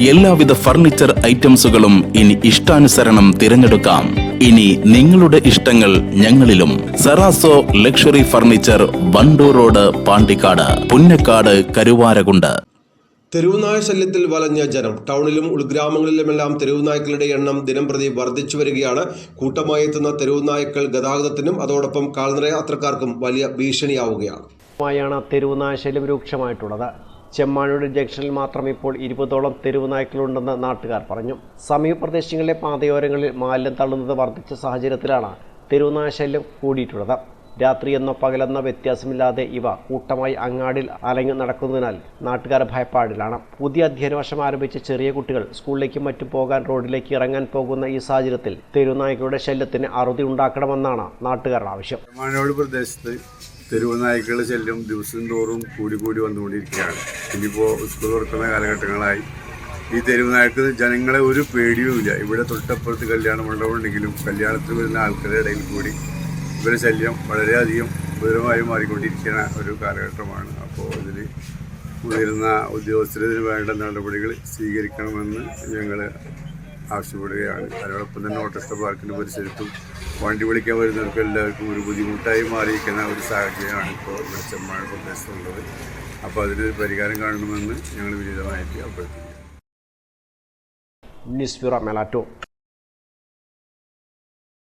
എല്ലാവിധ ഫർണിച്ചർ ഐറ്റംസുകളും ഇനി ഇഷ്ടാനുസരണം തിരഞ്ഞെടുക്കാം. ഇനി നിങ്ങളുടെ ഇഷ്ടങ്ങൾ ഞങ്ങളിലും. സെറാസോ luxury furniture Wandoor road Pandikkad Punnakkad Karuvarakundu. തെരുവുനായ ശല്യത്തിൽ വലഞ്ഞ ജനം. ടൗണിലും ഉൾഗ്രാമങ്ങളിലുമെല്ലാം തെരുവുനായ്ക്കളുടെ എണ്ണം ദിനംപ്രതി വർദ്ധിച്ചു വരികയാണ്. കൂട്ടമായി എത്തുന്ന തെരുവുനായ്ക്കൾ ഗതാഗതത്തിനും അതോടൊപ്പം കാൽനട യാത്രക്കാർക്കും വലിയ ഭീഷണിയാവുകയാണ്. തെരുവുനായ ശല്യം രൂക്ഷമായിട്ടുള്ളത്. ചെമ്മാനൂർ ജംഗ്ഷനിൽ മാത്രം ഇപ്പോൾ ഇരുപതോളം തെരുവ് നായ്ക്കളുണ്ടെന്ന് നാട്ടുകാർ പറഞ്ഞു. സമീപ പ്രദേശങ്ങളിലെ പാതയോരങ്ങളിൽ മാലിന്യം തള്ളുന്നത് വർദ്ധിച്ച സാഹചര്യത്തിലാണ് തെരുവുനാശല്യം കൂടിയിട്ടുള്ളത്. രാത്രി എന്നോ പകലെന്നോ വ്യത്യാസമില്ലാതെ ഇവ കൂട്ടമായി അങ്ങാടിൽ അലഞ്ഞു നടക്കുന്നതിനാൽ നാട്ടുകാർ ഭയപ്പാടിലാണ്. പുതിയ അധ്യയന വർഷം ആരംഭിച്ച ചെറിയ കുട്ടികൾ സ്കൂളിലേക്കും മറ്റും പോകാൻ റോഡിലേക്ക് ഇറങ്ങാൻ പോകുന്ന ഈ സാഹചര്യത്തിൽ തെരുവുനായ്ക്കളുടെ ശല്യത്തിന് അറുതി ഉണ്ടാക്കണമെന്നാണ് നാട്ടുകാരുടെ ആവശ്യം. പ്രദേശത്ത് തെരുവ് നായ്ക്കളുടെ ശല്യം ദിവസം തോറും കൂടി കൂടി വന്നുകൊണ്ടിരിക്കുകയാണ്. ഇനിയിപ്പോൾ സ്കൂൾ തുറക്കുന്ന കാലഘട്ടങ്ങളായി. ഈ തെരുവ് നായ്ക്ക് ജനങ്ങളെ ഒരു പേടിയുമില്ല. ഇവിടെ തൊട്ടപ്പുറത്ത് കല്യാണ മണ്ഡപമുണ്ടെങ്കിലും കല്യാണത്തിൽ വരുന്ന ആൾക്കാരുടെ ഇടയിൽ കൂടി ഇവരുടെ ശല്യം വളരെയധികം ഗുരുതരമായി മാറിക്കൊണ്ടിരിക്കുന്ന ഒരു കാലഘട്ടമാണ്. അപ്പോൾ ഇതിൽ ഉയരുന്ന ഉദ്യോഗസ്ഥരതിന് വേണ്ട നടപടികൾ സ്വീകരിക്കണമെന്ന് ഞങ്ങൾ ആവശ്യപ്പെടുകയാണ്. അതോടൊപ്പം തന്നെ ഓട്ടോസ്റ്റ പാർക്കിന്റെ പരിസരത്തും വണ്ടി വിളിക്കാൻ വരുന്നവർക്ക് എല്ലാവർക്കും ഒരു ബുദ്ധിമുട്ടായി മാറിയിരിക്കുന്ന ഒരു സാഹചര്യമാണ് ഇപ്പോൾ മഴ പ്രദേശത്തുള്ളത്. അപ്പോൾ അതിനൊരു പരിഹാരം കാണണമെന്ന് ഞങ്ങൾ വിനീതമായിട്ട് അഭ്യർത്ഥിക്കുന്നു.